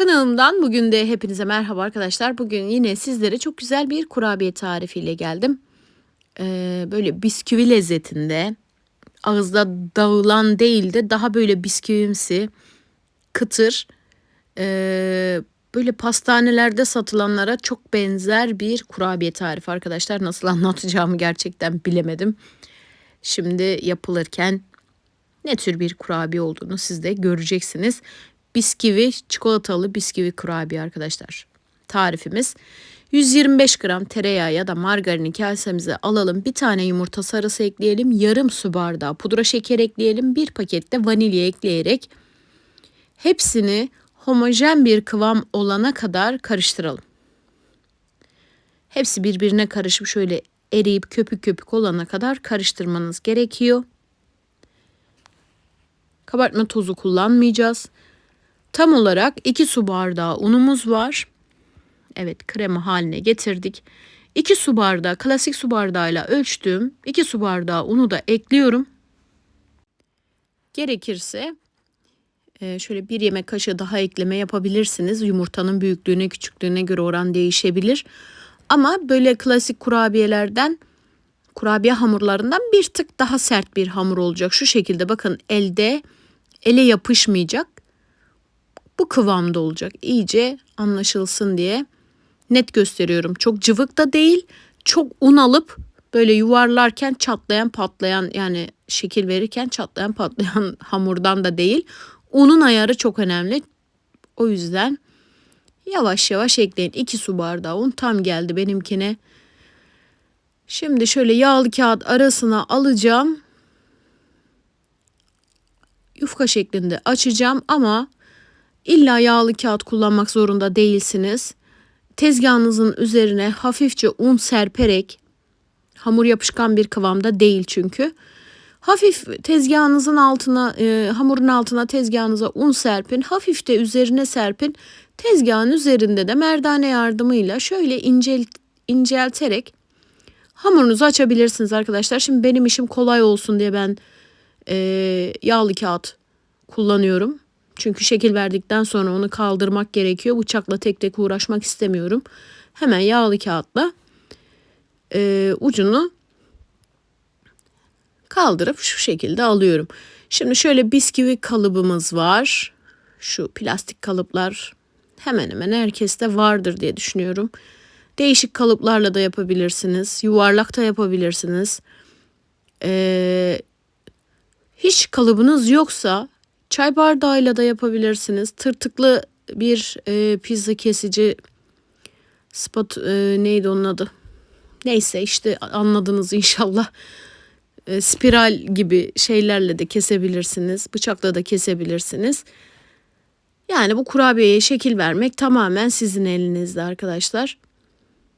Kanalımdan bugün de hepinize merhaba arkadaşlar. Bugün yine sizlere çok güzel bir kurabiye tarifiyle geldim. Ee, böyle bisküvi lezzetinde ağızda dağılan değil de daha böyle bisküvimsi, kıtır, ee, böyle pastanelerde satılanlara çok benzer bir kurabiye tarifi arkadaşlar. Nasıl anlatacağımı gerçekten bilemedim. Şimdi yapılırken ne tür bir kurabiye olduğunu siz de göreceksiniz. Bisküvi, çikolatalı bisküvi kurabiye arkadaşlar. Tarifimiz 125 gram tereyağı ya da margarini kasemize alalım. Bir tane yumurta sarısı ekleyelim. Yarım su bardağı pudra şeker ekleyelim. Bir pakette vanilya ekleyerek hepsini homojen bir kıvam olana kadar karıştıralım. Hepsi birbirine karışıp şöyle eriyip köpük köpük olana kadar karıştırmanız gerekiyor. Kabartma tozu kullanmayacağız. Tam olarak 2 su bardağı unumuz var. Evet krema haline getirdik. 2 su bardağı klasik su bardağıyla ölçtüm. 2 su bardağı unu da ekliyorum. Gerekirse e, şöyle bir yemek kaşığı daha ekleme yapabilirsiniz. Yumurtanın büyüklüğüne küçüklüğüne göre oran değişebilir. Ama böyle klasik kurabiyelerden kurabiye hamurlarından bir tık daha sert bir hamur olacak. Şu şekilde bakın elde ele yapışmayacak. Bu kıvamda olacak. İyice anlaşılsın diye net gösteriyorum. Çok cıvık da değil. Çok un alıp böyle yuvarlarken çatlayan patlayan yani şekil verirken çatlayan patlayan hamurdan da değil. Unun ayarı çok önemli. O yüzden yavaş yavaş ekleyin. 2 su bardağı un tam geldi benimkine. Şimdi şöyle yağlı kağıt arasına alacağım. Yufka şeklinde açacağım ama illa yağlı kağıt kullanmak zorunda değilsiniz. Tezgahınızın üzerine hafifçe un serperek hamur yapışkan bir kıvamda değil çünkü. Hafif tezgahınızın altına, e, hamurun altına tezgahınıza un serpin. Hafif de üzerine serpin. Tezgahın üzerinde de merdane yardımıyla şöyle incel, incelterek hamurunuzu açabilirsiniz arkadaşlar. Şimdi benim işim kolay olsun diye ben e, yağlı kağıt kullanıyorum. Çünkü şekil verdikten sonra onu kaldırmak gerekiyor. Bıçakla tek tek uğraşmak istemiyorum. Hemen yağlı kağıtla e, ucunu kaldırıp şu şekilde alıyorum. Şimdi şöyle bisküvi kalıbımız var. Şu plastik kalıplar hemen hemen herkeste vardır diye düşünüyorum. Değişik kalıplarla da yapabilirsiniz. Yuvarlak da yapabilirsiniz. Ee, hiç kalıbınız yoksa çay bardağıyla da yapabilirsiniz. Tırtıklı bir e, pizza kesici spot e, neydi onun adı? Neyse işte anladınız inşallah. E, spiral gibi şeylerle de kesebilirsiniz. Bıçakla da kesebilirsiniz. Yani bu kurabiyeye şekil vermek tamamen sizin elinizde arkadaşlar.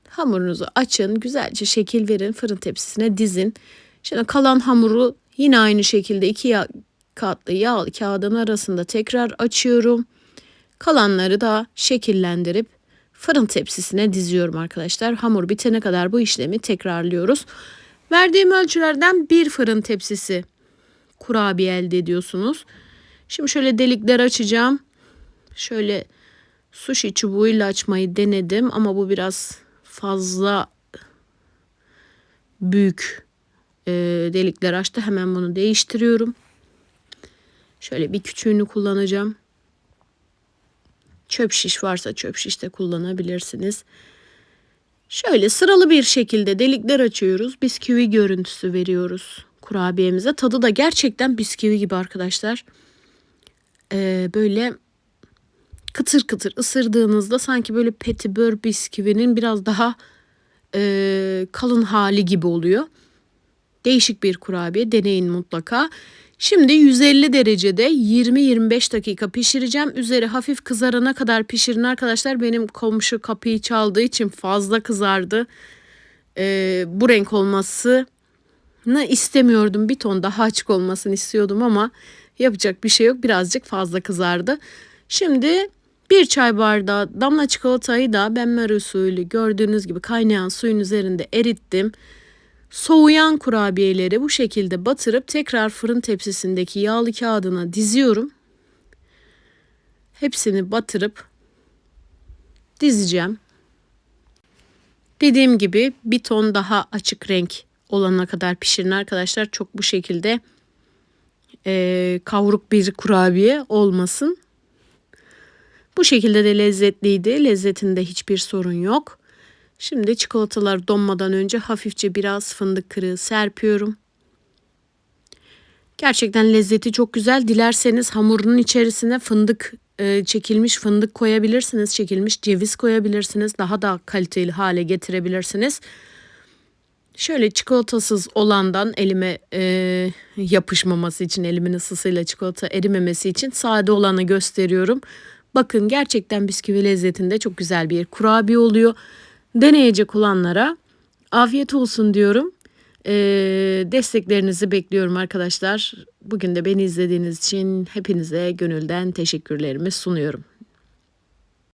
Hamurunuzu açın, güzelce şekil verin, fırın tepsisine dizin. Şimdi kalan hamuru yine aynı şekilde iki yağ, katlı yağ kağıdın arasında tekrar açıyorum. Kalanları da şekillendirip fırın tepsisine diziyorum arkadaşlar. Hamur bitene kadar bu işlemi tekrarlıyoruz. Verdiğim ölçülerden bir fırın tepsisi kurabiye elde ediyorsunuz. Şimdi şöyle delikler açacağım. Şöyle sushi çubuğuyla açmayı denedim ama bu biraz fazla büyük delikler açtı. Hemen bunu değiştiriyorum. Şöyle bir küçüğünü kullanacağım. Çöp şiş varsa çöp şiş de kullanabilirsiniz. Şöyle sıralı bir şekilde delikler açıyoruz. Bisküvi görüntüsü veriyoruz kurabiyemize. Tadı da gerçekten bisküvi gibi arkadaşlar. Ee, böyle kıtır kıtır ısırdığınızda sanki böyle petibör bisküvinin biraz daha e, kalın hali gibi oluyor. Değişik bir kurabiye deneyin mutlaka. Şimdi 150 derecede 20-25 dakika pişireceğim. Üzeri hafif kızarana kadar pişirin arkadaşlar. Benim komşu kapıyı çaldığı için fazla kızardı. Ee, bu renk olmasını istemiyordum. Bir ton daha açık olmasını istiyordum ama yapacak bir şey yok. Birazcık fazla kızardı. Şimdi bir çay bardağı damla çikolatayı da benmer usulü gördüğünüz gibi kaynayan suyun üzerinde erittim. Soğuyan kurabiyeleri bu şekilde batırıp tekrar fırın tepsisindeki yağlı kağıdına diziyorum. Hepsini batırıp dizeceğim. Dediğim gibi bir ton daha açık renk olana kadar pişirin arkadaşlar. Çok bu şekilde e, kavruk bir kurabiye olmasın. Bu şekilde de lezzetliydi. Lezzetinde hiçbir sorun yok. Şimdi çikolatalar donmadan önce hafifçe biraz fındık kırığı serpiyorum. Gerçekten lezzeti çok güzel. Dilerseniz hamurun içerisine fındık e, çekilmiş fındık koyabilirsiniz. Çekilmiş ceviz koyabilirsiniz. Daha da kaliteli hale getirebilirsiniz. Şöyle çikolatasız olandan elime e, yapışmaması için elimin ısısıyla çikolata erimemesi için sade olanı gösteriyorum. Bakın gerçekten bisküvi lezzetinde çok güzel bir kurabiye oluyor. Deneyecek olanlara afiyet olsun diyorum. E, desteklerinizi bekliyorum arkadaşlar. Bugün de beni izlediğiniz için hepinize gönülden teşekkürlerimi sunuyorum.